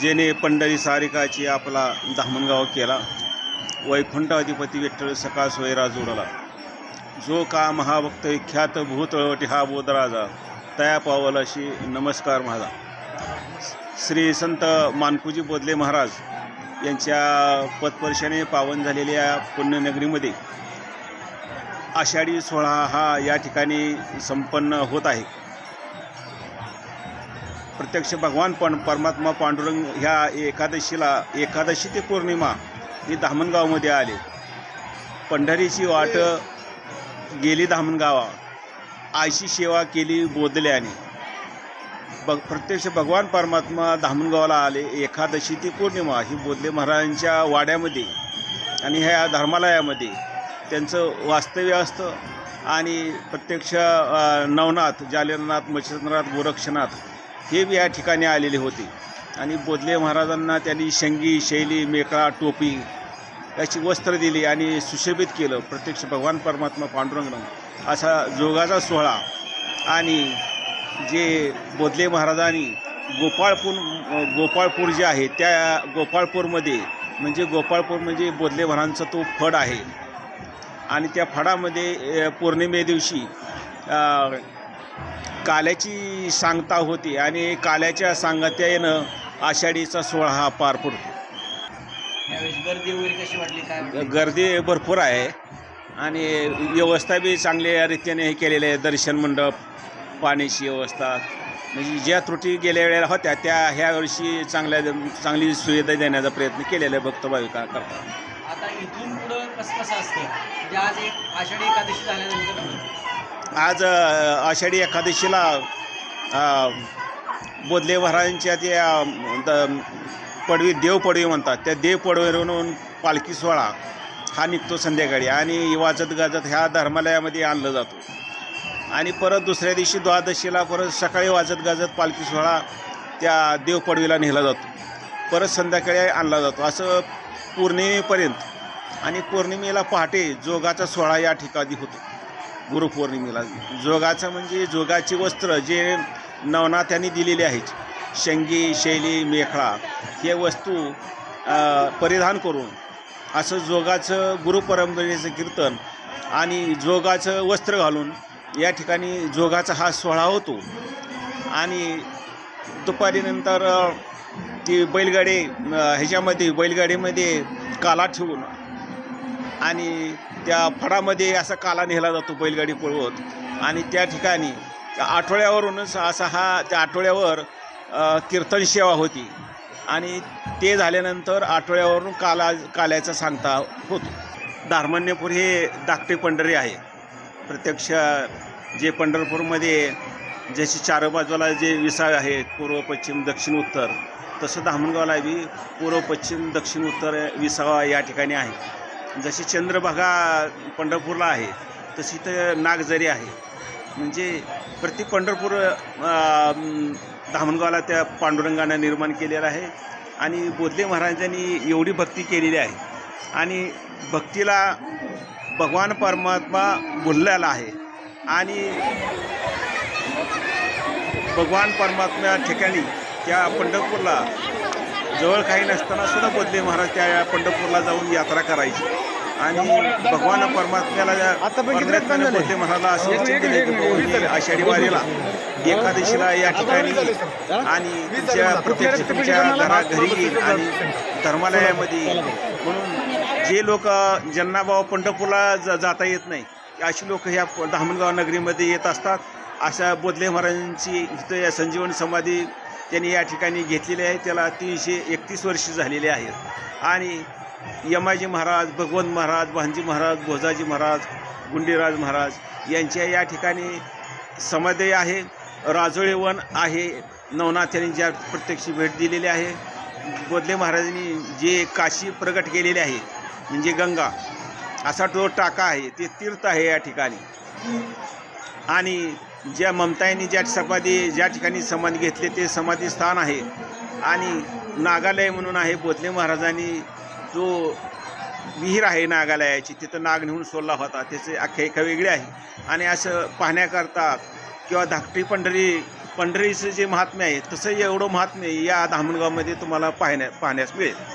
जेने पंढरी सारिकाची आपला दामणगाव केला. वैकुंठाधिपती विठ्ठल सकाळ सोयरा जोडला. जो का महाभक्त ख्यात भूतळवटी हा बोधराजा तया पावलाशी नमस्कार माझा श्री संत मानकुजी बोधले महाराज यांच्या पदपर्शाने पावन झालेल्या पुण्यनगरीमध्ये आषाढी सोहळा हा या ठिकाणी संपन्न होत आहे. प्रत्यक्ष भगवान पण परमात्मा पांडुरंग ह्या एकादशीला एकादशी ते पौर्णिमा ही धामणगावमध्ये आले. पंढरीची वाट गेली धामणगावा. आयशी सेवा केली बोधल्याने ब प्रत्यक्ष भगवान परमात्मा धामणगावाला आले. एकादशी ती पौर्णिमा ही बोधले महाराजांच्या वाड्यामध्ये आणि ह्या धर्मालयामध्ये. त्यांचं वास्तव्य असतं. आणि प्रत्यक्ष नवनाथ जालेरनाथ मच्छिंद्रनाथ गोरक्षनाथ हे बी या ठिकाणी आलेले होते. आणि बोधले महाराजांना त्यांनी शंगी शैली मेकळा टोपी याची वस्त्र दिली आणि सुशोभित केलं. प्रत्यक्ष भगवान परमात्मा पांडुरंगनं असा जोगाचा सोहळा आणि जे बोधले महाराजांनी गोपाळपूर गोपाळपूर जे आहे त्या गोपाळपूरमध्ये म्हणजे गोपाळपूर म्हणजे बोधले महाराजांचा तो फड आहे. आणि त्या फडामध्ये पौर्णिमे दिवशी काल्याची सांगता होती आणि काल्याच्या सांगत्यानं आषाढीचा सोहळा हा पार पडतो. गर्दी वगैरे कशी वाटली? काय? गर्दी भरपूर आहे आणि व्यवस्था बी चांगल्या रीतीने हे केलेली आहे दर्शन मंडप पाण्याची व्यवस्था. म्हणजे ज्या त्रुटी गेल्या वेळेला होत्या त्या ह्या वर्षी चांगल्या चांगली सुविधा देण्याचा प्रयत्न केलेला आहे भक्त भाविका करता आता इथून पुढं कसं कसं असतं म्हणजे आज एक आषाढी एकादशी झाल्यानंतर आज आषाढी एकादशीला बोधले महाराजांच्या त्या द- पडवी देवपडवी म्हणतात. त्या देवपडवीवरून पालखी सोहळा हा निघतो संध्याकाळी आणि वाजत गाजत ह्या धर्मालयामध्ये आणलं जातो. आणि परत दुसऱ्या दिवशी द्वादशीला परत सकाळी वाजत गाजत पालखी सोहळा त्या देवपडवीला नेला जातो. परत संध्याकाळी आणला जातो. असं पौर्णिमेपर्यंत आणि पौर्णिमेला पहाटे जोगाचा सोहळा या ठिकाणी होतो. गुरुपौर्णिमेला. जोगाचं म्हणजे जोगाची वस्त्र जे नवनाथ्यांनी दिलेली आहेत. शंगी शैली मेखळा हे वस्तू परिधान करून असं जोगाचं गुरुपरंपरेचं कीर्तन आणि जोगाचं वस्त्र घालून या ठिकाणी जोगाचा हा सोहळा होतो. आणि दुपारीनंतर ती बैलगाडी ह्याच्यामध्ये बैलगाडीमध्ये काला ठेवून आणि त्या फडामध्ये असा काला नेला जातो बैलगाडी पळवत. आणि त्या ठिकाणी त्या आठवड्यावरूनच असा हा त्या आठवड्यावर कीर्तन सेवा होती. आणि ते झाल्यानंतर आठवड्यावरून काला काल्याचा सांगता होतो. धार्मण्यपूर हे धाकटे पंढरी आहे. प्रत्यक्ष जे पंढरपूरमध्ये जशी चार बाजूला जे विसाळ आहेत पूर्व पश्चिम दक्षिण उत्तर तसं धामणगावला बी पूर्व पश्चिम दक्षिण उत्तर विसावा या ठिकाणी आहे. जशी चंद्रभागा पंढरपूरला आहे तशी तर नागझरी आहे. म्हणजे प्रत्येक पंढरपूर धामणगावला त्या पांडुरंगानं निर्माण केलेलं आहे आणि बोधले महाराजांनी एवढी भक्ती केलेली आहे. आणि भक्तीला भगवान परमात्मा बोललेला आहे आणि भगवान परमात्म्या ठिकाणी त्या पंढरपूरला जवळ काही नसताना सुद्धा बोधले महाराज त्या पंढरपूरला जाऊन यात्रा करायची. आणि भगवान परमात्म्याला बोधले महाराजला असं आषाढी वारीला एकादशीला या ठिकाणी आणि तुमच्या प्रत्यक्ष तुमच्या घरा घरी येईल आणि धर्मालयामध्ये म्हणून जे लोक ज्यांना बाबा पंढरपूरला ज- जाता येत नाही अशी लोक ह्या धामणगाव नगरीमध्ये येत असतात. अशा बोधले महाराजांची इथं या संजीवनी समाधी त्यांनी या ठिकाणी घेतलेले आहे. त्याला तीनशे एकतीस वर्ष झालेले आहेत. आणि यमाजी महाराज भगवंत महाराज भांजी महाराज भोजाजी महाराज गुंडीराज महाराज यांच्या या ठिकाणी समाधी आहे. राजोळे वन आहे. नवनाथ यांनी ज्या प्रत्यक्ष भेट दिलेली आहे. बोधले महाराजांनी जे काशी प्रगट केलेले आहे म्हणजे गंगा असा तो टाका आहे. ते तीर्थ आहे या ठिकाणी. आणि ज्या ममताईंनी ज्या समाधी ज्या ठिकाणी समाधी घेतले ते समाधी स्थान आहे. आणि नागालय म्हणून आहे बोधले महाराजांनी जो विहीर आहे नागालयाची तिथं नाग नेऊन सोडला होता. त्याचे आख्यायिका वेगळी आहे. आणि असं पाहण्याकरता किंवा धाकटी पंढरी पंढरीचं जे महात्म्य आहे तसं एवढं महात्म्य या धामणगावमध्ये तुम्हाला पाहण्या पाहण्यास मिळेल.